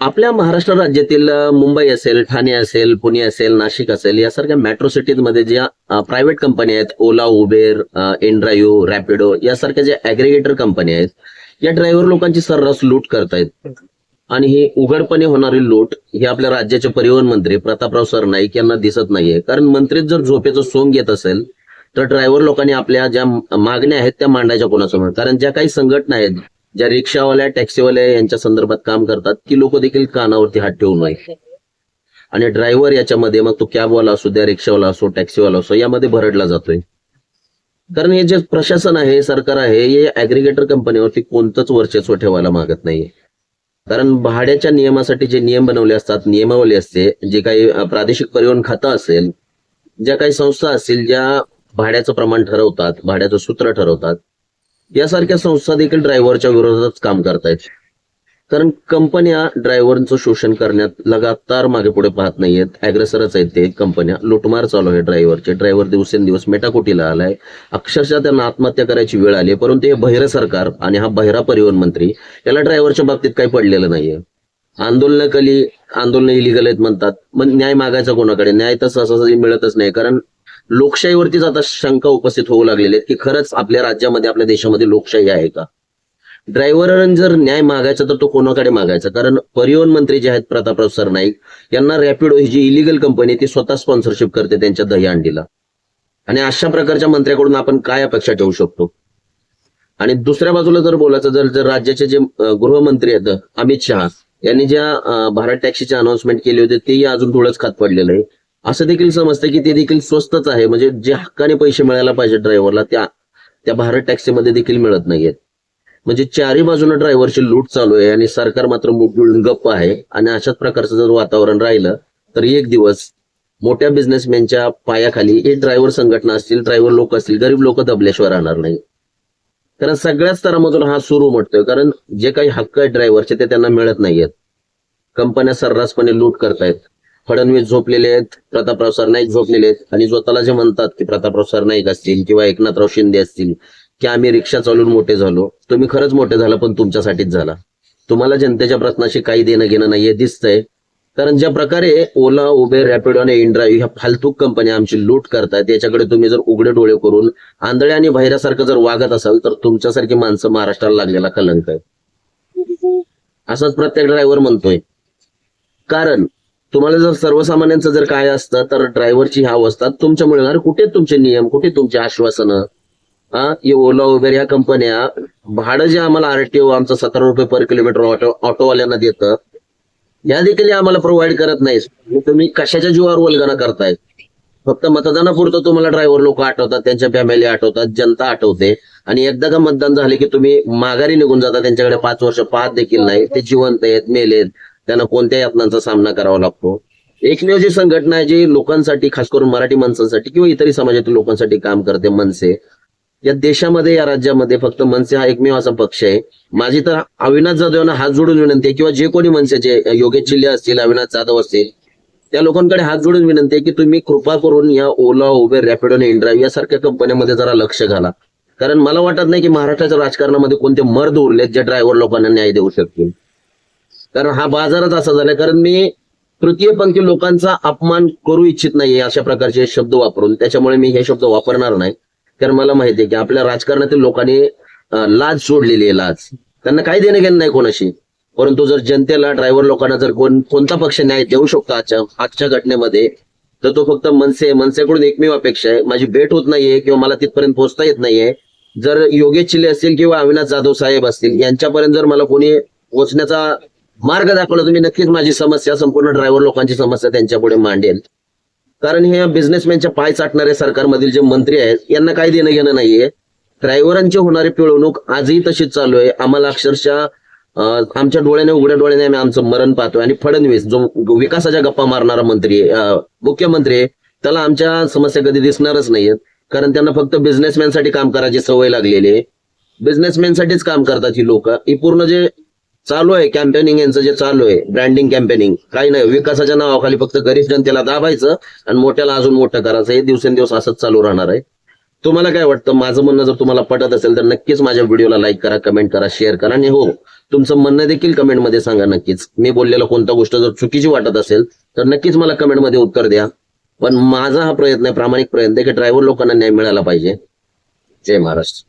आपल्या महाराष्ट्र राज्यातील मुंबई असेल ठाणे असेल पुणे असेल नाशिक असेल यासारख्या मेट्रो सिटीजमध्ये ज्या प्रायव्हेट कंपन्या आहेत ओला उबेर एनड्रायू रॅपिडो यासारख्या ज्या अॅग्रिगेटर कंपन्या आहेत या ड्रायव्हर लोकांची सर्रास लूट करतायत. आणि ही उघडपणे होणारी लूट ही आपल्या राज्याचे परिवहन मंत्री प्रतापराव सरनाईक यांना दिसत नाहीये. कारण मंत्रीच जर झोपेचं सोंग घेत असेल तर ड्रायव्हर लोकांनी आपल्या ज्या मागण्या आहेत त्या मांडायच्या कोणासमोर कारण ज्या काही संघटना आहेत ज्या रिक्षावाल्या टॅक्सीवाल्या यांच्या संदर्भात काम करतात ती लोक देखील कानावरती हात ठेवू नये आणि ड्रायव्हर याच्यामध्ये मग तो कॅबवाला असो द्या रिक्षावाला असो टॅक्सीवाला असो यामध्ये भरडला जातोय. कारण हे जे प्रशासन आहे सरकार आहे हे अॅग्रिगेटर कंपनीवरती कोणतंच वर्चस्व ठेवायला मागत नाहीये. कारण भाड्याच्या नियमासाठी जे नियम बनवले असतात नियमावली असते जे काही प्रादेशिक परिवहन खातं असेल ज्या काही संस्था असतील ज्या भाड्याचं प्रमाण ठरवतात भाड्याचं सूत्र ठरवतात यासारख्या संस्था देखील ड्रायव्हरच्या विरोधातच काम करतायत. कारण कंपन्या ड्रायव्हरचं शोषण करण्यात लगातार मागे पुढे पाहत नाहीयेत. अॅग्रेसरच आहेत ते कंपन्या. लुटमार चालू आहे ड्रायव्हरचे ड्रायव्हर दिवसेंदिवस मेटाकोटीला आलाय. अक्षरशः त्यांना आत्महत्या करायची वेळ आली परंतु हे बहिरं सरकार आणि हा बहिरा परिवहन मंत्री याला ड्रायव्हरच्या बाबतीत काही पडलेलं नाहीये. आंदोलन कली आंदोलन इलिगल आहेत म्हणतात. मग न्याय मागायचा कोणाकडे? न्याय तर सहसा मिळतच नाही. कारण लोकशाहीवरतीच आता शंका उपस्थित होऊ लागलेल्या आहेत की खरंच आपल्या राज्यामध्ये आपल्या देशामध्ये लोकशाही आहे का? ड्रायव्हर जर न्याय मागायचा तर तो कोणाकडे मागायचा? कारण परिवहन मंत्री जे आहेत प्रतापराव सरनाईक यांना रॅपिडो ही जी इलिगल कंपनी आहे ती स्वतः स्पॉन्सरशिप करते त्यांच्या दहीहंडीला. आणि अशा प्रकारच्या मंत्र्याकडून आपण काय अपेक्षा ठेवू शकतो? आणि दुसऱ्या बाजूला जर बोलायचं जर जर राज्याचे जे गृहमंत्री आहेत अमित शहा यांनी ज्या भारत टॅक्सीची अनाउन्समेंट केली होती तेही अजून थोडंच खात पडलेलं आहे. असं देखील समजतं की ते देखील स्वस्तच आहे. म्हणजे जे हक्काने पैसे मिळायला पाहिजे ड्रायव्हरला त्या त्या भारत टॅक्सीमध्ये देखील मिळत नाहीयेत. म्हणजे चारही बाजूला ड्रायव्हरची लूट चालू आहे आणि सरकार मात्र मुख गप्प आहे. आणि अशाच प्रकारचं जर वातावरण राहिलं तर एक दिवस मोठ्या बिझनेसमॅनच्या पायाखाली हे ड्रायव्हर संघटना असतील ड्रायव्हर लोक असतील गरीब लोक दबल्याशिवाय राहणार नाही कारण सगळ्याच स्तरामधून हा सुरू उमटतोय. कारण जे काही हक्क आहेत ड्रायव्हरचे ते त्यांना मिळत नाहीयेत. कंपन्या सर्रासपणे लूट करतायत. फडणवीस झोपलेले आहेत प्रतापराव सरनाईक झोपलेले आहेत. आणि स्वतःला जे म्हणतात की प्रतापराव सरनाईक असतील किंवा एकनाथराव शिंदे असतील की आम्ही रिक्षा चालून मोठे झालो. तुम्ही खरंच मोठे झाला पण तुमच्यासाठीच झाला. तुम्हाला जनतेच्या प्रश्नाशी काही देणं घेणं नाहीये दिसतंय. कारण ज्या प्रकारे ओला उबेर रॅपिडो आणि इंड्रा ह्या फालतूक कंपन्या आमची लूट करतायत याच्याकडे तुम्ही जर उघडे डोळे करून आंधळे आणि बहिऱ्यासारखं जर वागत असाल तर तुमच्यासारखी माणसं महाराष्ट्राला लागलेला कलंक आहे. असंच प्रत्येक ड्रायव्हर म्हणतोय. कारण तुम्हाला जर सर्वसामान्यांचं जर काय असतं तर ड्रायव्हरची ह्या असतात. तुमच्यामुळे अरे कुठे तुमचे नियम कुठे तुमची आश्वासनं? हा? ओला उबेर या कंपन्या भाडं जे आम्हाला आरटीओ आमचं सतरा रुपये पर किलोमीटर ऑटो ऑटोवाल्यांना देतं या देखील आम्हाला प्रोव्हाइड करत नाही म्हणजे तुम्ही कशाच्या जीवावर वल्गना करताय? फक्त मतदानापुरतं तुम्हाला ड्रायव्हर लोक आठवतात त्यांच्या फॅमिली आठवतात जनता आठवते. आणि एकदा का मतदान झाले की तुम्ही माघारी निघून जाता त्यांच्याकडे पाच वर्ष पाहत देखील नाही. ते जिवंत आहेत मेलेत त्यांना कोणत्या यातनांचा सामना करावा लागतो. एकमेव जी संघटना आहे जी लोकांसाठी खास करून मराठी माणसांसाठी किंवा इतरही समाजातील लोकांसाठी काम करते मनसे या देशामध्ये या राज्यामध्ये फक्त मनसे हा एकमेव असा पक्ष आहे. माझी तर अविनाश जाधव यांना हात जोडून विनंती आहे किंवा जे कोणी मनसेचे योगेश चिल्ले असतील अविनाश जाधव असतील त्या लोकांकडे हात जोडून विनंती आहे की तुम्ही कृपा करून या ओला उबेर रॅपिडो आणि इंड्राईव्ह यासारख्या कंपन्यांमध्ये जरा लक्ष घाला. कारण मला वाटत नाही की महाराष्ट्राच्या राजकारणामध्ये कोणते मर्द उरलेत जे ड्रायव्हर लोकांना न्याय देऊ शकतील. कारण हा बाजारच असा झालाय कारण मी तृतीय पंक्ती लोकांचा अपमान करू इच्छित नाहीये अशा प्रकारचे शब्द वापरून. त्याच्यामुळे मी हे शब्द वापरणार नाही. कारण मला माहिती आहे की आपल्या राजकारणातील लोकांनी लाज सोडलेली आहे लाज. त्यांना काही देणं घेणं नाही कोणाशी. परंतु जर जनतेला ड्रायव्हर लोकांना जर कोण कोणता पक्ष न्याय देऊ शकतो आजच्या आजच्या घटनेमध्ये तर तो फक्त मनसे मनसेकडून एकमेव अपेक्षा आहे. माझी भेट होत नाहीये किंवा मला तिथपर्यंत पोहोचता येत नाहीये. जर योगेश चिले असतील किंवा अविनाश जाधव साहेब असतील यांच्यापर्यंत जर मला कोणी पोहोचण्याचा मार्ग दाखवला तुम्ही नक्कीच माझी समस्या संपूर्ण ड्रायव्हर लोकांची समस्या त्यांच्या पुढे मांडेल. कारण हे बिझनेसमॅनच्या पाय चाटणारे सरकारमधील जे मंत्री आहेत यांना काही देणं घेणं नाहीये. ड्रायव्हरांची होणारी पिळवणूक आजही तशीच चालू आहे. आम्हाला अक्षरशः आमच्या डोळ्याने उघड्या डोळ्याने आम्ही आमचं मरण पाहतोय. आणि फडणवीस जो विकासाच्या गप्पा मारणारा मंत्री आहे, मुख्यमंत्री आहे, त्याला आमच्या समस्या कधी दिसणारच नाहीयेत. कारण त्यांना फक्त बिझनेसमॅनसाठी काम करायची सवय लागलेली आहे. बिझनेसमॅनसाठीच काम करतात ही लोक. ही पूर्ण जे चालू आहे कॅम्पेनिंग यांचं जे चालू आहे ब्रँडिंग कॅम्पेनिंग काही नाही विकासाच्या नावाखाली फक्त गरीब जनतेला दाबायचं आणि मोठ्याला अजून मोठं करायचं. हे दिवसेंदिवस असंच चालू राहणार आहे. तुम्हाला काय वाटतं? माझं म्हणणं जर तुम्हाला पटत असेल तर नक्कीच माझ्या व्हिडिओला लाईक करा कमेंट करा शेअर करा. आणि हो तुमचं म्हणणं देखील कमेंटमध्ये सांगा नक्कीच. मी बोललेलं कोणत्या गोष्ट जर चुकीची वाटत असेल तर नक्कीच मला कमेंटमध्ये उत्तर द्या. पण माझा हा प्रयत्न आहे प्रामाणिक प्रयत्न आहे की ड्रायव्हर लोकांना न्याय मिळाला पाहिजे. जय महाराष्ट्र.